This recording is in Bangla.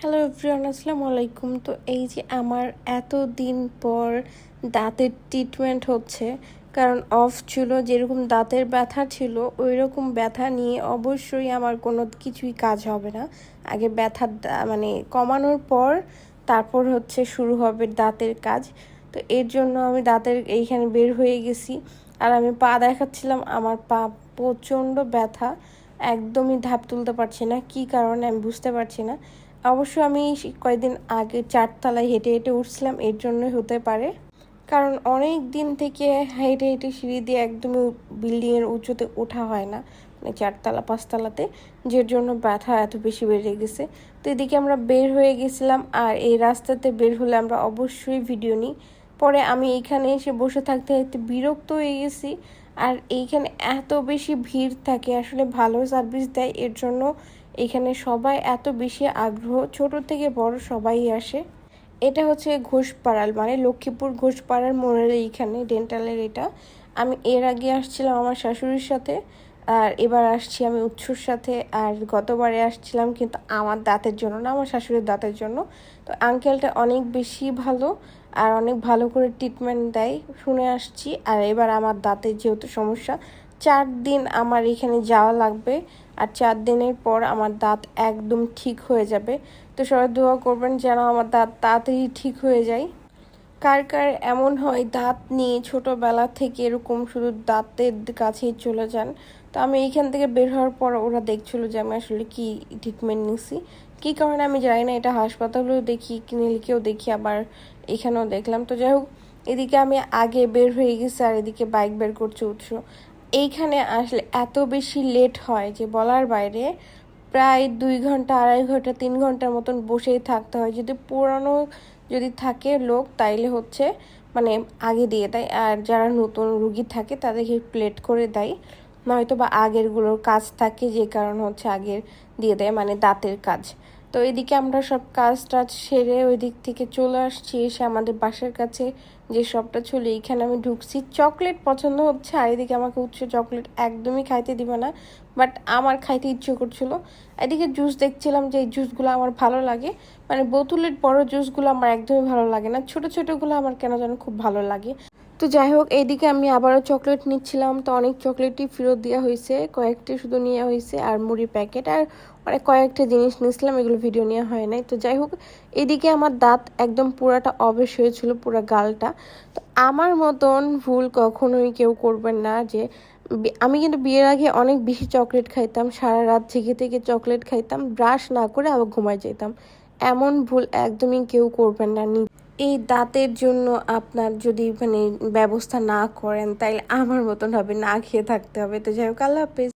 হ্যালো এভরিওয়ান আসসালামু আলাইকুম তো এই যে আমার এত দিন পর দাঁতের ট্রিটমেন্ট হচ্ছে, কারণ অফ ছিল, যেরকম দাঁতের ব্যথা ছিল ওই রকম ব্যথা নিয়ে অবশ্যই আমার কোনো কিছুই কাজ হবে না। আগে ব্যথার দা- মানে কমানোর পর তারপর হচ্ছে শুরু হবে দাঁতের কাজ। তো এর জন্য আমি দাঁতের এইখানে বের হয়ে গেছি। আর আমি পা দেখাচ্ছিলাম, আমার পা প্রচণ্ড ব্যথা। একদমই ধাপ তুলতে পারছি না। কি কারণে আমি বুঝতে পারছি না। অবশ্য আমি কয়েকদিন আগে চারতলায় হেঁটে হেঁটে উঠছিলাম, এর জন্যই হতে পারে। কারণ অনেক দিন থেকে হেঁটে হেঁটে সিঁড়ি দিয়ে একদমই বিল্ডিংয়ের উঁচুতে ওঠা হয় না মানে চারতলা, পাঁচতলাতে, যার জন্য ব্যথা এত বেশি বেড়ে গেছে। তো এদিকে আমরা বের হয়ে গেছিলাম আর এই রাস্তাতে বের হলে আমরা অবশ্যই ভিডিও নিই। পরে আমি এইখানে এসে বসে থাকতে থাকতে বিরক্ত হয়ে গেছি। আর এইখানে এত বেশি ভিড় থাকে, আসলে ভালো সার্ভিস দেয়, এর জন্য এখানে সবাই এত বেশি আগ্রহ, ছোট থেকে বড় সবাই আসে। এটা হচ্ছে ঘোষপাড়াল মানে লক্ষ্মীপুর ঘোষপাড়ার মোড়ের এইখানে ডেন্টালের এটা। আমি এর আগে আসছিলাম আমার শাশুড়ির সাথে, আর এবার আসছি আমি উৎসুর সাথে, আর গতবারে আসছিলাম কিন্তু আমার দাঁতের জন্য না, আমার শাশুড়ির দাঁতের জন্য। তো আঙ্কেলটা অনেক বেশি ভালো, আর অনেক ভালো করে ট্রিটমেন্ট দেয়, শুনে আসছি। আর এবার আমার দাঁতের যেহেতু সমস্যা চার দিন আমার এখানে যাওয়া লাগবে আর চার দিনের পর আমার দাঁত একদম ঠিক হয়ে যাবে। তো সবাই দোয়া করবেন যেন আমার দাঁত তাড়াতাড়ি ঠিক হয়ে যায়। কার কার এমন হয় দাঁত নিয়ে ছোটোবেলা থেকে এরকম শুধু দাঁতের কাছেই চলে যান, তো আমি এইখান থেকে বের হওয়ার পর ওরা দেখছিল যে আমি আসলে কি ট্রিটমেন্ট নিছি। কী কারণে আমি জানি না, এটা হাসপাতালেও দেখি, ক্লিনিকেও দেখি, আবার এখানেও দেখলাম। তো যাই হোক, এদিকে আমি আগে বের হয়ে গেছি আর এদিকে বাইক বের করছে উৎস। এইখানে আসলে এত বেশি লেট হয় যে বলার বাইরে প্রায় দুই ঘণ্টা, আড়াই ঘণ্টা, তিন ঘণ্টার মতন বসেই থাকতে হয়। যদি পুরানো যদি থাকে লোক, তাইলে হচ্ছে মানে আগে দিয়ে দেয়। আর যারা নতুন রুগী থাকে, তাদেরকে প্লেট করে দেয়। নয়তো বা আগেরগুলোর কাজ থাকে, যে কারণ হচ্ছে আগের দিয়ে দেয় মানে দাঁতের কাজ। তো এদিকে আমরা সব কাজ টাজ সেরে ওই দিক থেকে চলে আসছি, এসে আমাদের বাসার কাছে যে শপটা ছিল এইখানে আমি ঢুকছি। চকলেট পছন্দ হচ্ছে, আর এদিকে আমাকে উচ্চ চকলেট একদমই খাইতে দিবে না, বাট আমার খাইতে ইচ্ছে করছিল। এদিকে জুস দেখছিলাম যে এই জুসগুলো আমার ভালো লাগে মানে বোতলের বড় জুসগুলো আমার একদমই ভালো লাগে না, ছোট ছোটোগুলো আমার কেন যেন খুব ভালো লাগে। তো যাই হোক, এইদিকে আমি আবারও চকলেট নিচ্ছিলাম। তো অনেক চকলেটই ফেরত দেওয়া হয়েছে। কয়েকটি শুধু নেওয়া হয়েছে, আর মুড়ি প্যাকেট আর অনেক কয়েকটা জিনিস নিয়েছিলাম, এগুলো ভিডিও নেওয়া হয় নাই। তো যাই হোক এদিকে আমার দাঁত একদম পুরাটা অবেশ হয়েছিল, পুরো গালটা। তো আমার মতন ভুল কখনোই কেউ করবেন না যে আমি কিন্তু বিয়ের আগে অনেক বেশি চকলেট খাইতাম, সারা রাত থেকে থেকে চকলেট খাইতাম ব্রাশ না করে আবার ঘুমায় যেতাম এমন ভুল একদমই কেউ করবেন না নি- এই দাঁতের জন্য আপনার যদি মানে ব্যবস্থা না করেন, তাইলে আমার মতন হবে না খেয়ে থাকতে হবে। তো যাই হোক, আল্লাহ হাফেজ।